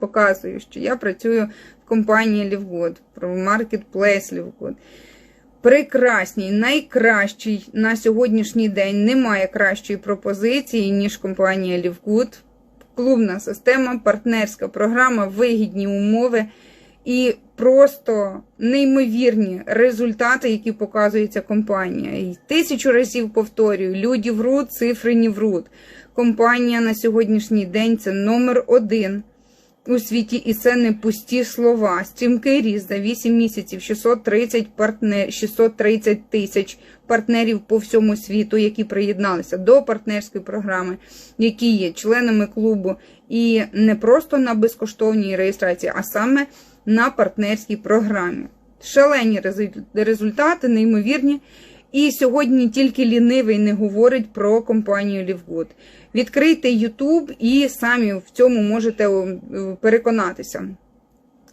показую, що я працюю в компанії Лівгод, про маркетплейс Лівгод. Прекрасній, найкращий на сьогоднішній день немає кращої пропозиції, ніж компанія Лівгуд. Клубна система, партнерська програма, вигідні умови і просто неймовірні результати, які показує ця компанія. І тисячу разів повторюю: люди врут, цифри не врут. Компанія на сьогоднішній день це номер один у світі, і це не пусті слова. Стрімкий ріст за 8 місяців 630 партнер, 630 тисяч партнерів по всьому світу, які приєдналися до партнерської програми, які є членами клубу, і не просто на безкоштовній реєстрації, а саме на партнерській програмі. Шалені результати, неймовірні. І сьогодні тільки лінивий не говорить про компанію Лівгуд. Відкрийте YouTube і самі в цьому можете переконатися.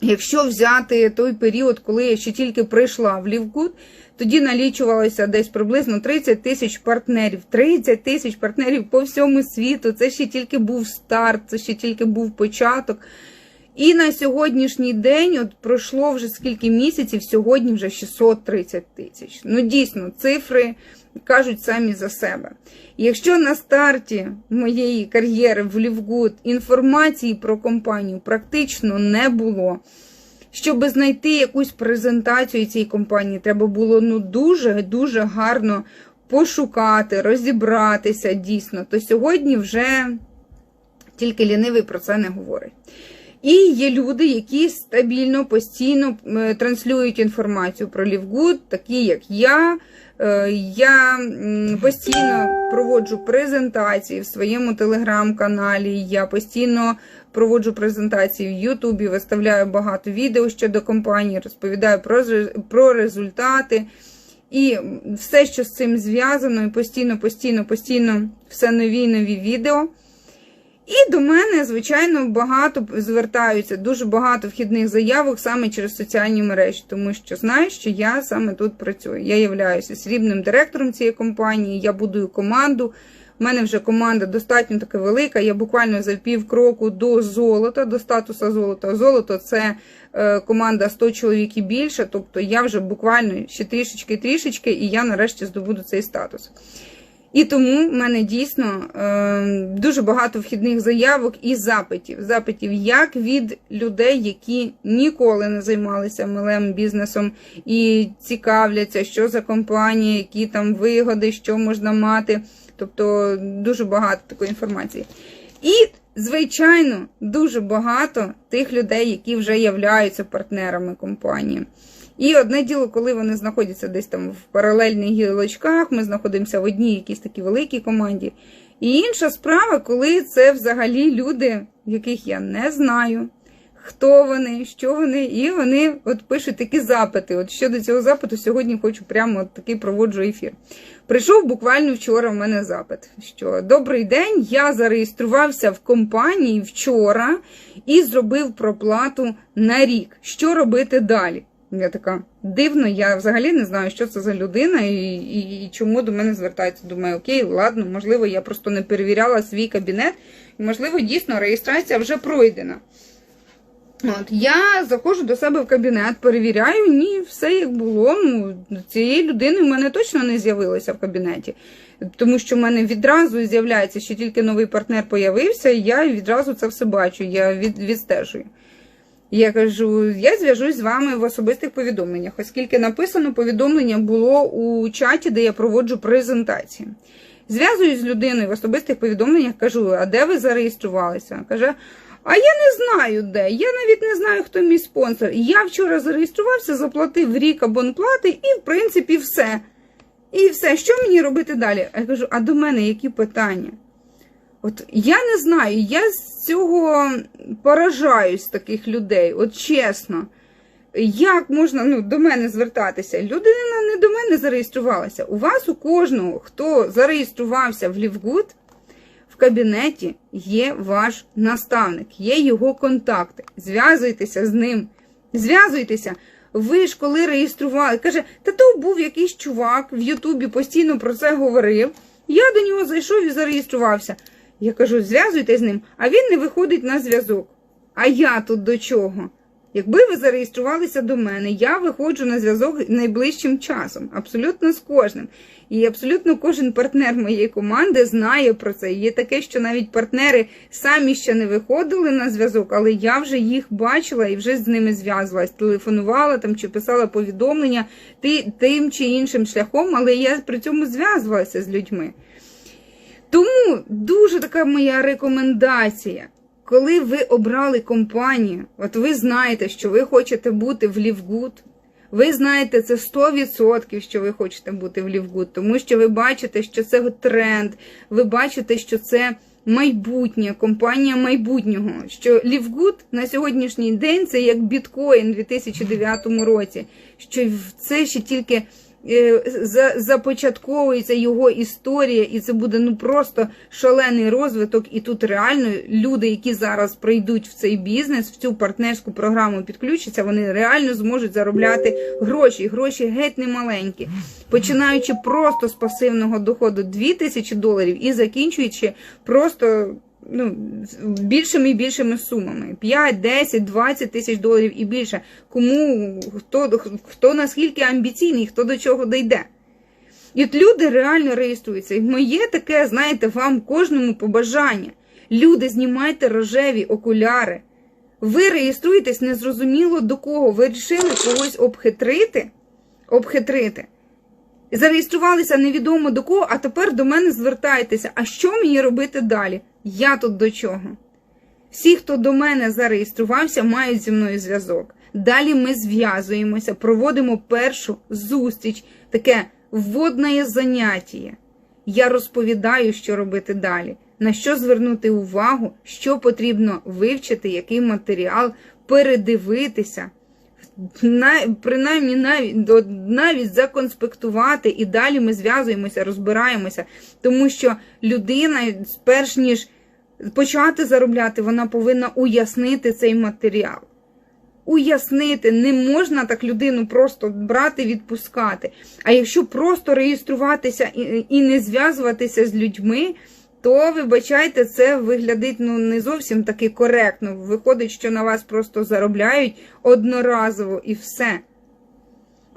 Якщо взяти той період, коли я ще тільки прийшла в Лівгуд, тоді налічувалося десь приблизно 30 тисяч партнерів. 30 тисяч партнерів по всьому світу. Це ще тільки був старт, це ще тільки був початок. І на сьогоднішній день от пройшло вже скільки місяців, сьогодні вже 630 тисяч. Ну, дійсно, цифри кажуть самі за себе. якщо на старті моєї кар'єри в Лівгуд інформації про компанію практично не було, щоб знайти якусь презентацію цієї компанії, треба було ну дуже-дуже гарно пошукати, розібратися дійсно, то сьогодні вже тільки лінивий про це не говорить. І є люди, які стабільно, постійно транслюють інформацію про Лівгуд, такі як я. Е, я постійно проводжу презентації в своєму телеграм-каналі. Я постійно проводжу презентації в Ютубі, виставляю багато відео щодо компанії, розповідаю про, про результати. І все, що з цим зв'язано, і постійно, постійно, постійно все нові нові відео. І до мене, звичайно, багато звертаються, дуже багато вхідних заявок саме через соціальні мережі, тому що знаю, що я саме тут працюю. Я являюся срібним директором цієї компанії, я будую команду. У мене вже команда достатньо така велика. Я буквально за пів кроку до золота, до статуса золота. Золото це е, команда 100 чоловік і більше. Тобто я вже буквально ще трішечки-трішечки, і я нарешті здобуду цей статус. І тому в мене дійсно е, дуже багато вхідних заявок і запитів. Запитів як від людей, які ніколи не займалися милим бізнесом і цікавляться, що за компанія, які там вигоди, що можна мати. Тобто дуже багато такої інформації. І, звичайно, дуже багато тих людей, які вже являються партнерами компанії. І одне діло, коли вони знаходяться десь там в паралельних гілочках, ми знаходимося в одній якійсь такій великій команді. І інша справа, коли це взагалі люди, яких я не знаю, хто вони, що вони, і вони от пишуть такі запити. От щодо цього запиту, сьогодні хочу прямо от такий проводжу ефір. Прийшов буквально вчора в мене запит, що добрий день, я зареєструвався в компанії вчора і зробив проплату на рік. Що робити далі? Я така дивно, я взагалі не знаю, що це за людина і, і, і чому до мене звертається. Думаю, окей, ладно, можливо, я просто не перевіряла свій кабінет, і, можливо, дійсно реєстрація вже пройдена. От, Я заходжу до себе в кабінет, перевіряю, ні, все як було. Ну, Цієї людини в мене точно не з'явилося в кабінеті. Тому що в мене відразу з'являється, що тільки новий партнер появився, і я відразу це все бачу, я від, відстежую. Я кажу, я зв'яжусь з вами в особистих повідомленнях, оскільки написано повідомлення було у чаті, де я проводжу презентації. Зв'язуюсь з людиною в особистих повідомленнях, кажу, а де ви зареєструвалися? Каже, а я не знаю де. Я навіть не знаю, хто мій спонсор. Я вчора зареєструвався, заплатив рік абонплати і, в принципі, все. І все, що мені робити далі? Я кажу, а до мене які питання? От я не знаю, я з цього поражаюсь таких людей, от чесно. Як можна ну, до мене звертатися? Людина не до мене зареєструвалася. У вас, у кожного, хто зареєструвався в Лівгуд, в кабінеті є ваш наставник, є його контакти. Зв'язуйтеся з ним. Зв'язуйтеся. Ви ж коли реєстрували, каже, та то був якийсь чувак в Ютубі постійно про це говорив. Я до нього зайшов і зареєструвався. Я кажу, зв'язуйте з ним, а він не виходить на зв'язок. А я тут до чого? Якби ви зареєструвалися до мене, я виходжу на зв'язок найближчим часом, абсолютно з кожним. І абсолютно кожен партнер моєї команди знає про це. Є таке, що навіть партнери самі ще не виходили на зв'язок, але я вже їх бачила і вже з ними зв'язувалась, телефонувала там чи писала повідомлення тим чи іншим шляхом, але я при цьому зв'язувалася з людьми. Тому дуже така моя рекомендація. Коли ви обрали компанію, от ви знаєте, що ви хочете бути в Лівгуд, ви знаєте це 100%, що ви хочете бути в Лівгуд, тому що ви бачите, що це тренд, ви бачите, що це майбутнє, компанія майбутнього. Що Лівгуд на сьогоднішній день це як біткоін у 2009 році, що це ще тільки. Е, започатковується його історія, і це буде ну просто шалений розвиток. І тут реально люди, які зараз прийдуть в цей бізнес, в цю партнерську програму підключаться, вони реально зможуть заробляти гроші. Гроші геть не маленькі, починаючи просто з пасивного доходу 2000 доларів і закінчуючи просто ну, більшими і більшими сумами. 5, 10, 20 тисяч доларів і більше. Кому хто хто наскільки амбіційний, хто до чого дійде. І от люди реально реєструються. І моє таке, знаєте, вам кожному побажання. Люди, знімайте рожеві окуляри. Ви реєструєтесь незрозуміло до кого. Ви вирішили когось обхитрити. обхитрити. Зареєструвалися невідомо до кого, а тепер до мене звертаєтеся. А що мені робити далі? Я тут до чого? Всі, хто до мене зареєструвався, мають зі мною зв'язок. Далі ми зв'язуємося, проводимо першу зустріч, таке вводне заняття. Я розповідаю, що робити далі, на що звернути увагу, що потрібно вивчити, який матеріал, передивитися, принаймні навіть навіть законспектувати, і далі ми зв'язуємося, розбираємося, тому що людина, перш ніж почати заробляти, вона повинна уяснити цей матеріал. Уяснити, не можна так людину просто брати, відпускати. А якщо просто реєструватися і не зв'язуватися з людьми, то, вибачайте, це виглядить ну, не зовсім таки коректно. Виходить, що на вас просто заробляють одноразово і все.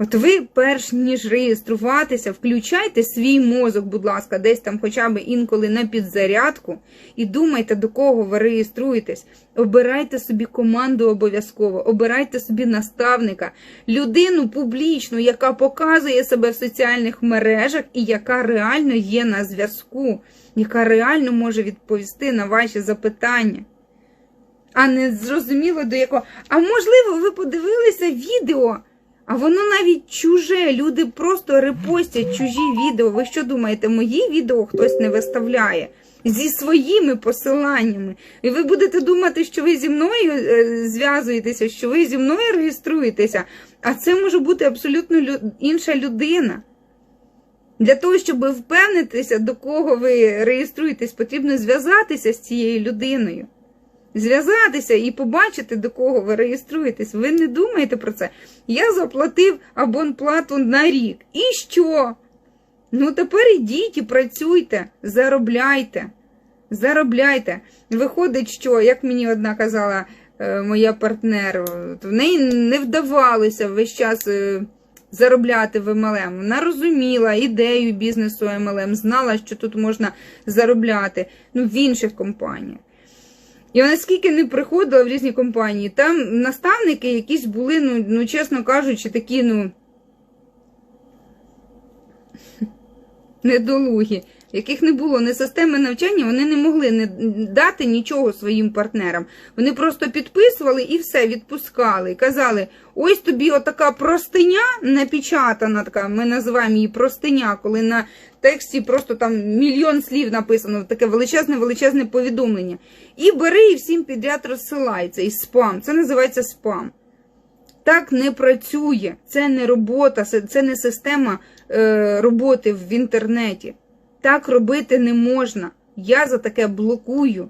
От ви, перш ніж реєструватися, включайте свій мозок, будь ласка, десь там хоча б інколи на підзарядку, і думайте, до кого ви реєструєтесь. Обирайте собі команду обов'язково, обирайте собі наставника, людину публічну, яка показує себе в соціальних мережах і яка реально є на зв'язку, яка реально може відповісти на ваші запитання. А не зрозуміло до якого. А можливо, ви подивилися відео. А воно навіть чуже. Люди просто репостять чужі відео. Ви що думаєте, мої відео хтось не виставляє? Зі своїми посиланнями. І ви будете думати, що ви зі мною е, зв'язуєтеся, що ви зі мною реєструєтеся, а це може бути абсолютно інша людина. Для того, щоб впевнитися, до кого ви реєструєтесь, потрібно зв'язатися з цією людиною зв'язатися і побачити, до кого ви реєструєтесь. Ви не думаєте про це? Я заплатив абонплату на рік. І що? Ну, тепер ідіть і працюйте, заробляйте. Заробляйте. Виходить, що, як мені одна казала е, моя партнер, в неї не вдавалося весь час. Е, заробляти в MLM. Вона розуміла ідею бізнесу MLM, знала, що тут можна заробляти ну, в інших компаніях. І вона скільки не приходила в різні компанії, там наставники якісь були, ну, ну чесно кажучи, такі, ну. Недолугі, яких не було ні системи навчання, вони не могли не дати нічого своїм партнерам. Вони просто підписували і все, відпускали. Казали: ось тобі отака простиня напечатана, така, ми називаємо її простиня, коли на тексті просто там мільйон слів написано, таке величезне, величезне повідомлення. І бери і всім підряд розсилай цей спам. Це називається спам. Так не працює, це не робота, це не система е, роботи в інтернеті. Так робити не можна. Я за таке блокую.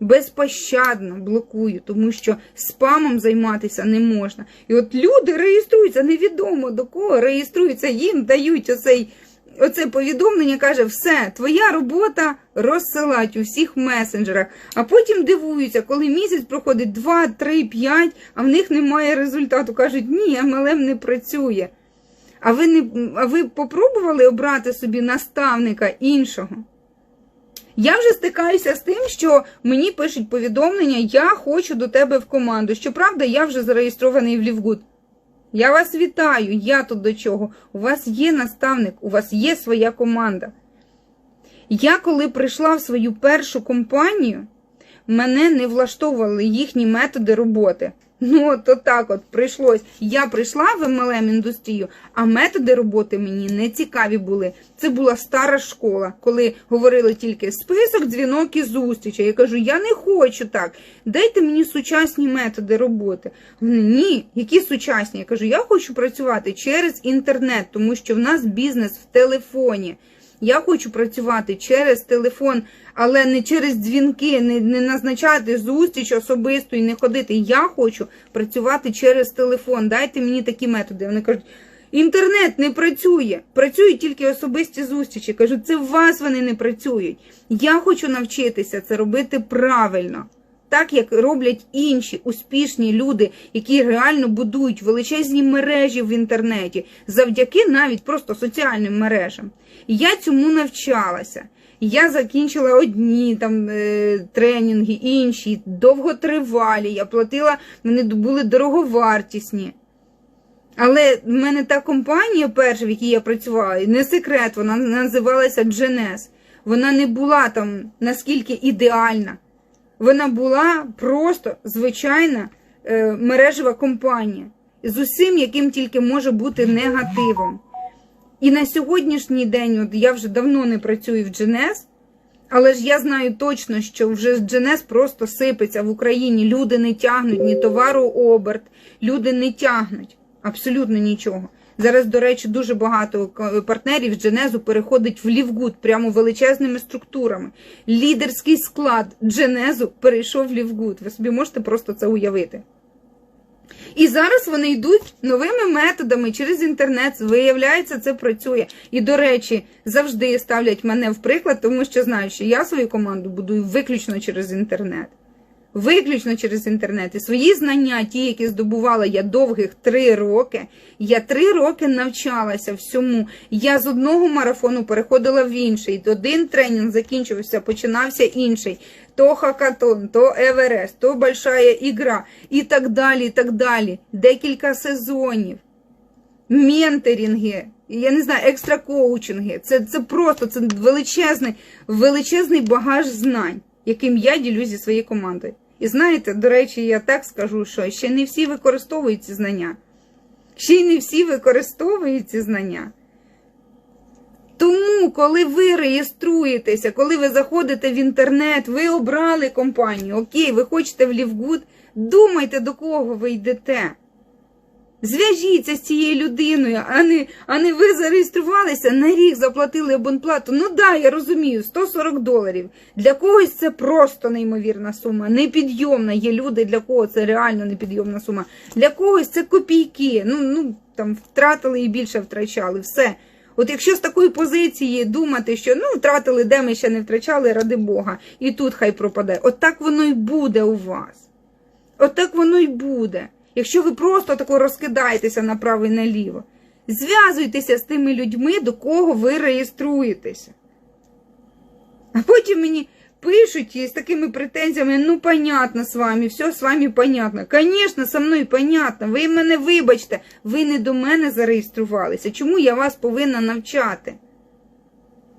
Безпощадно блокую, тому що спамом займатися не можна. І от люди реєструються, невідомо до кого реєструються, їм дають оцей оце повідомлення каже: все, твоя робота розсилать у всіх месенджерах. А потім дивуються, коли місяць проходить 2, 3, 5, а в них немає результату. Кажуть, ні, MLM не працює. А ви не а ви попробували обрати собі наставника іншого? Я вже стикаюся з тим, що мені пишуть повідомлення, я хочу до тебе в команду. Щоправда, я вже зареєстрований в Лівгуд. Я вас вітаю, я тут до чого. У вас є наставник, у вас є своя команда. Я, коли прийшла в свою першу компанію, мене не влаштовували їхні методи роботи. Ну, от так от прийшлось. Я прийшла в MLM індустрію, а методи роботи мені не цікаві були. Це була стара школа, коли говорили тільки список, дзвінок і зустрічі. Я кажу, я не хочу так. Дайте мені сучасні методи роботи. Ні, які сучасні? Я кажу, я хочу працювати через інтернет, тому що в нас бізнес в телефоні. Я хочу працювати через телефон, але не через дзвінки, не, не назначати зустріч особисто і не ходити. Я хочу працювати через телефон. Дайте мені такі методи. Вони кажуть, інтернет не працює, працюють тільки особисті зустрічі. Кажу, це в вас вони не працюють. Я хочу навчитися це робити правильно. Так як роблять інші успішні люди, які реально будують величезні мережі в інтернеті, завдяки навіть просто соціальним мережам. Я цьому навчалася. Я закінчила одні там е, тренінги, інші, довготривалі. Я платила, вони були дороговартісні. Але в мене та компанія, перша, в якій я працювала, не секрет, вона називалася Дженес. Вона не була там наскільки ідеальна. Вона була просто звичайна е, мережева компанія з усім, яким тільки може бути негативом. І на сьогоднішній день, от я вже давно не працюю в Дженес, але ж я знаю точно, що вже Дженес просто сипеться в Україні. Люди не тягнуть ні товару оберт, люди не тягнуть абсолютно нічого. Зараз, до речі, дуже багато партнерів з Дженезу переходить в Лівгуд прямо величезними структурами. Лідерський склад Дженезу перейшов в Лівгуд. Ви собі можете просто це уявити. І зараз вони йдуть новими методами через інтернет. Виявляється, це працює. І, до речі, завжди ставлять мене в приклад, тому що знають, що я свою команду будую виключно через інтернет. Виключно через інтернет. І свої знання, ті, які здобувала я довгих три роки, я три роки навчалася всьому. Я з одного марафону переходила в інший. Один тренінг закінчився, починався інший. То хакатон, то Еверест, то большая ігра і так далі. і так далі. Декілька сезонів. Менторинги, я не знаю, екстракоучинги. Це це просто це величезний, величезний багаж знань, яким я ділюсь зі своєю командою. І знаєте, до речі, я так скажу, що ще не всі використовують ці знання. Ще й не всі використовують ці знання. Тому, коли ви реєструєтеся, коли ви заходите в інтернет, ви обрали компанію, окей, ви хочете в Лівгуд, думайте, до кого ви йдете. Зв'яжіться з цією людиною, а не а не ви зареєструвалися, на рік заплатили абонплату. Ну да, я розумію, 140 доларів. Для когось це просто неймовірна сума, непідйомна. Є люди, для кого це реально непідйомна сума. Для когось це копійки. Ну, ну там втратили і більше втрачали. Все. От якщо з такої позиції думати, що ну втратили, де ми ще не втрачали, ради Бога, і тут хай пропаде. От так воно й буде у вас. От так воно й буде. Якщо ви просто тако розкидаєтеся направо і наліво, зв'язуйтеся з тими людьми, до кого ви реєструєтеся. А потім мені пишуть з такими претензіями, ну, понятно з вами, все з вами понятно. Звісно, со мною понятно. Ви мене вибачте, ви не до мене зареєструвалися. Чому я вас повинна навчати?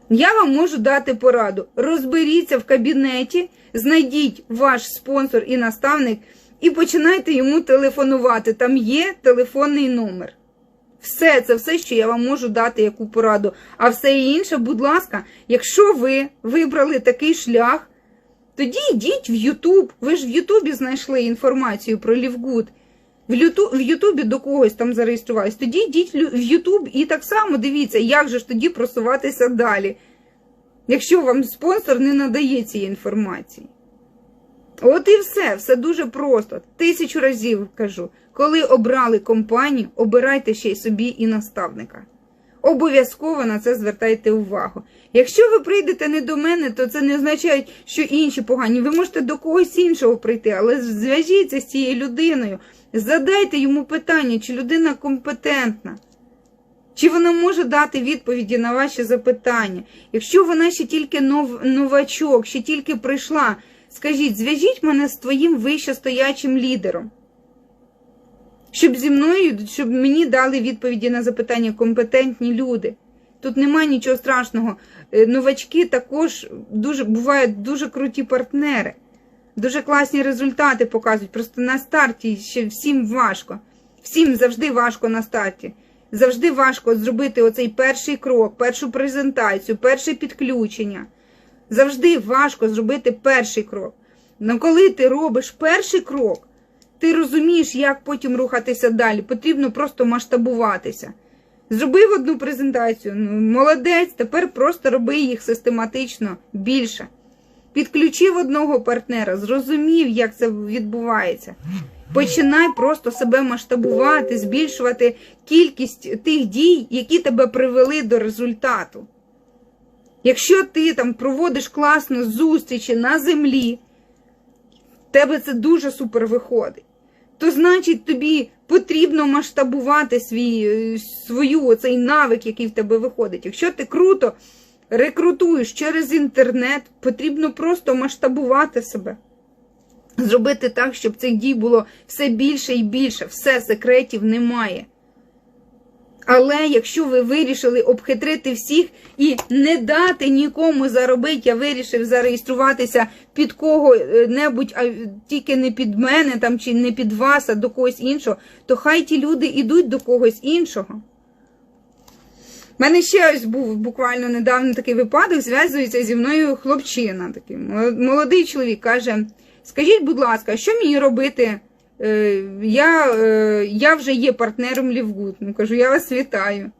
Я вам можу дати пораду. Розберіться в кабінеті, знайдіть ваш спонсор і наставник і починайте йому телефонувати. Там є телефонний номер. Все, це все, що я вам можу дати яку пораду. А все інше, будь ласка, якщо ви вибрали такий шлях, тоді йдіть в Ютуб. Ви ж в Ютубі знайшли інформацію про Лівгуд. В Ютубі до когось там зареєструвались. Тоді йдіть в Ютуб і так само дивіться, як же ж тоді просуватися далі, якщо вам спонсор не надає цієї інформації. От і все, все дуже просто. Тисячу разів кажу. Коли обрали компанію, обирайте ще й собі і наставника. Обов'язково на це звертайте увагу. Якщо ви прийдете не до мене, то це не означає, що інші погані. Ви можете до когось іншого прийти, але зв'яжіться з цією людиною, задайте йому питання, чи людина компетентна. Чи вона може дати відповіді на ваші запитання? Якщо вона ще тільки нов, новачок, ще тільки прийшла, скажіть, зв'яжіть мене з твоїм вищестоячим лідером. Щоб зі мною, щоб мені дали відповіді на запитання компетентні люди. Тут немає нічого страшного. Е, Новачки також дуже бувають дуже круті партнери, дуже класні результати показують. Просто на старті ще всім важко. Всім завжди важко на старті. Завжди важко зробити оцей перший крок, першу презентацію, перше підключення. Завжди важко зробити перший крок. Но коли ти робиш перший крок, ти розумієш, як потім рухатися далі. Потрібно просто масштабуватися. Зробив одну презентацію, ну молодець, тепер просто роби їх систематично більше. Підключив одного партнера, зрозумів, як це відбувається. Починай просто себе масштабувати, збільшувати кількість тих дій, які тебе привели до результату. Якщо ти там проводиш класну зустрічі на землі, тебе це дуже супер виходить, то значить тобі потрібно масштабувати свій, е, свою оцей навик, який в тебе виходить. Якщо ти круто рекрутуєш через інтернет, потрібно просто масштабувати себе. Зробити так, щоб цих дій було все більше і більше, все секретів немає. Але якщо ви вирішили обхитрити всіх і не дати нікому заробити, я вирішив зареєструватися під кого-небудь, а тільки не під мене там, чи не під вас, а до когось іншого, то хай ті люди йдуть до когось іншого. У мене ще ось був буквально недавно такий випадок, зв'язується зі мною хлопчина, такий молодий чоловік каже: Скажіть, будь ласка, що мені робити? Е, я е, я вже є партнером Лівгуд. Ну, кажу, я вас вітаю.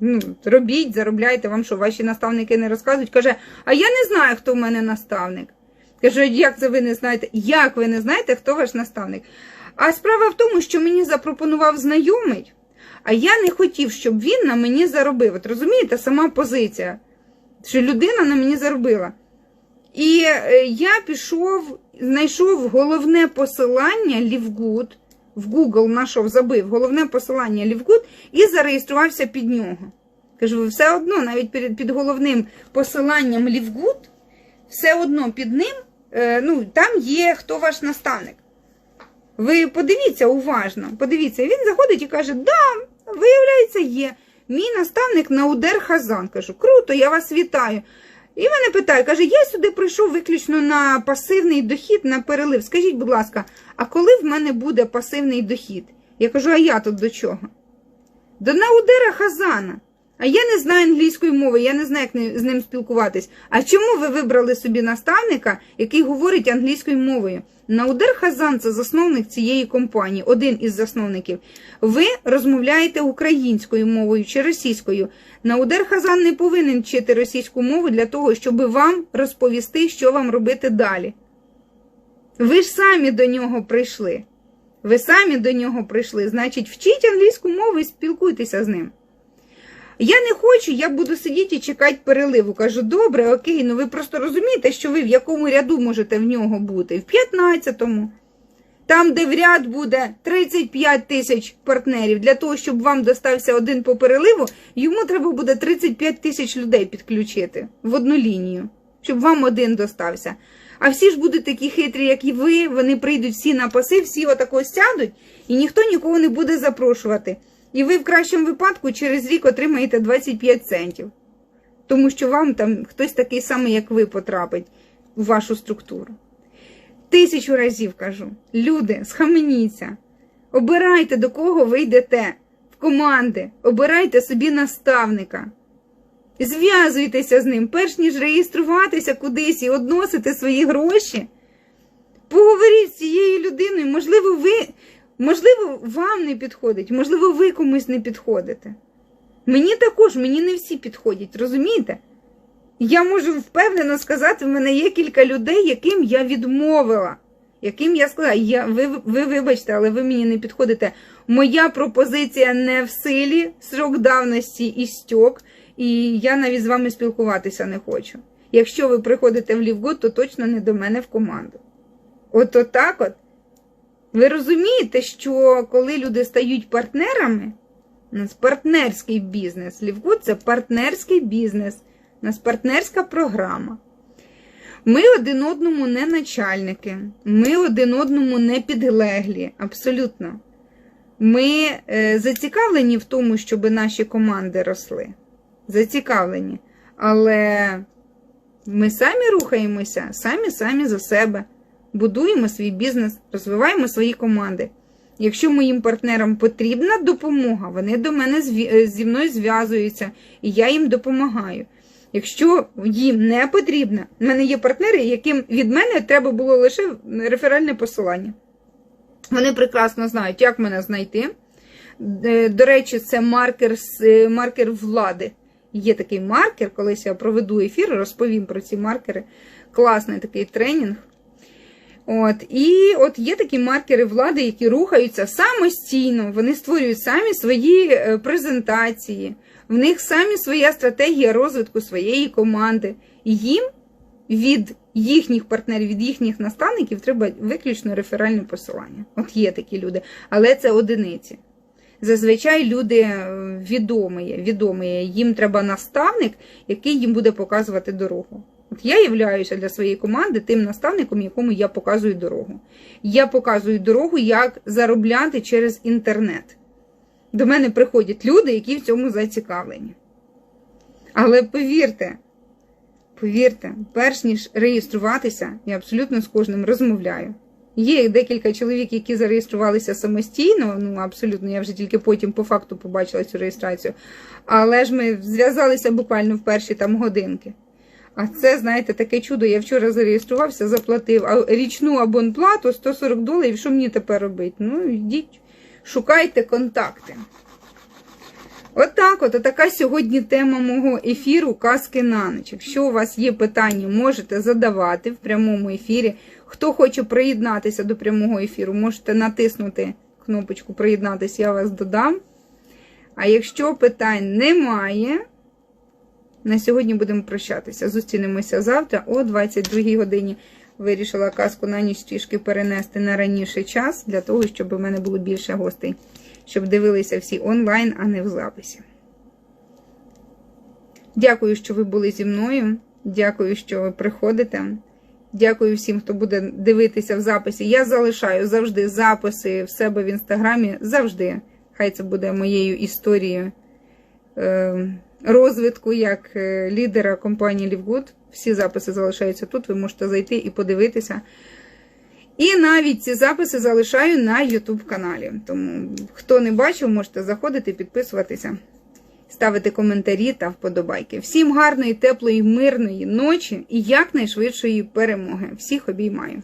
Ну, Робіть, заробляйте, вам що, ваші наставники не розказують. Каже, а я не знаю, хто в мене наставник. Кажу, як це ви не знаєте? Як ви не знаєте, хто ваш наставник? А справа в тому, що мені запропонував знайомий, а я не хотів, щоб він на мені заробив. От розумієте, сама позиція, що людина на мені заробила. І е, я пішов, знайшов головне посилання Лівгуд, в Google знайшов, забив головне посилання Лівгуд і зареєструвався під нього. Кажу, все одно, навіть під, під головним посиланням Лівгуд, все одно під ним, е, ну, там є хто ваш наставник. Ви подивіться уважно, подивіться, він заходить і каже, да, виявляється, є. Мій наставник Наудер Хазан. Кажу, круто, я вас вітаю. І мене питає, каже, я сюди прийшов виключно на пасивний дохід, на перелив. Скажіть, будь ласка, а коли в мене буде пасивний дохід? Я кажу, а я тут до чого? До Наудера Хазана. А я не знаю англійської мови, я не знаю, як з ним спілкуватись. А чому ви вибрали собі наставника, який говорить англійською мовою? Наудер Хазан це засновник цієї компанії, один із засновників. Ви розмовляєте українською мовою чи російською. Наудер Хазан не повинен вчити російську мову для того, щоб вам розповісти, що вам робити далі. Ви ж самі до нього прийшли. Ви самі до нього прийшли. Значить, вчіть англійську мову і спілкуйтеся з ним. Я не хочу, я буду сидіти і чекати переливу. Кажу, добре, окей, ну ви просто розумієте, що ви в якому ряду можете в нього бути? В 15-му. Там, де в ряд буде 35 тисяч партнерів, для того, щоб вам достався один по переливу, йому треба буде 35 тисяч людей підключити в одну лінію, щоб вам один достався. А всі ж будуть такі хитрі, як і ви, вони прийдуть всі на паси, всі отако сядуть, і ніхто нікого не буде запрошувати. І ви в кращому випадку через рік отримаєте 25 центів. Тому що вам там хтось такий самий, як ви, потрапить в вашу структуру. Тисячу разів кажу: люди, схаменіться, обирайте, до кого ви йдете в команди, обирайте собі наставника. Зв'язуйтеся з ним, перш ніж реєструватися кудись і односити свої гроші. Поговоріть з цією людиною, можливо, ви Можливо, вам не підходить, можливо, ви комусь не підходите. Мені також, мені не всі підходять, розумієте? Я можу впевнено сказати, в мене є кілька людей, яким я відмовила. яким я сказала, я, ви, ви вибачте, але ви мені не підходите. Моя пропозиція не в силі, срок давності і стьок, і я навіть з вами спілкуватися не хочу. Якщо ви приходите в Лівгуд, то точно не до мене в команду. От отак от. Ви розумієте, що коли люди стають партнерами, у нас партнерський бізнес. Лівгуд це партнерський бізнес, у нас партнерська програма. Ми один одному не начальники, ми один одному не підлеглі. Абсолютно. Ми е, зацікавлені в тому, щоб наші команди росли. Зацікавлені. Але ми самі рухаємося, самі самі за себе. Будуємо свій бізнес, розвиваємо свої команди. Якщо моїм партнерам потрібна допомога, вони до мене е, зі мною зв'язуються, і я їм допомагаю. Якщо їм не потрібно, в мене є партнери, яким від мене треба було лише реферальне посилання. Вони прекрасно знають, як мене знайти. Е, До речі, це маркер, е, маркер влади. Є такий маркер, колись я проведу ефір, розповім про ці маркери. Класний такий тренінг. От, і от є такі маркери влади, які рухаються самостійно, вони створюють самі свої е, презентації, в них самі своя стратегія розвитку своєї команди. І їм від їхніх партнерів, від їхніх наставників треба виключно реферальне посилання. От є такі люди, але це одиниці. Зазвичай люди е, відомі, відомі, їм треба наставник, який їм буде показувати дорогу. От я являюся для своєї команди тим наставником, якому я показую дорогу. Я показую дорогу, як заробляти через інтернет. До мене приходять люди, які в цьому зацікавлені. Але повірте, повірте, перш ніж реєструватися, я абсолютно з кожним розмовляю. Є декілька чоловік, які зареєструвалися самостійно, ну абсолютно, я вже тільки потім по факту побачила цю реєстрацію. Але ж ми зв'язалися буквально в перші там годинки. А це, знаєте, таке чудо. Я вчора зареєструвався, заплатив річну абонплату 140 доларів. Що мені тепер робити? Ну, йдіть, шукайте контакти. Отак, от, от така сьогодні тема мого ефіру Казки на ніч. Якщо у вас є питання, можете задавати в прямому ефірі. Хто хоче приєднатися до прямого ефіру, можете натиснути кнопочку Приєднатися, я вас додам. А якщо питань немає, на сьогодні будемо прощатися. Зустрінемося завтра о 22 годині. Вирішила казку на ніч трішки перенести на раніший час, для того, щоб у мене було більше гостей, щоб дивилися всі онлайн, а не в записі. Дякую, що ви були зі мною. Дякую, що ви приходите. Дякую всім, хто буде дивитися в записі. Я залишаю завжди записи в себе в інстаграмі. Завжди. Хай це буде моєю історією е, розвитку як е, лідера компанії Лівгуд. Всі записи залишаються тут. Ви можете зайти і подивитися. І навіть ці записи залишаю на YouTube каналі. Тому, хто не бачив, можете заходити, підписуватися, ставити коментарі та вподобайки. Всім гарної, теплої, мирної ночі і якнайшвидшої перемоги. Всіх обіймаю.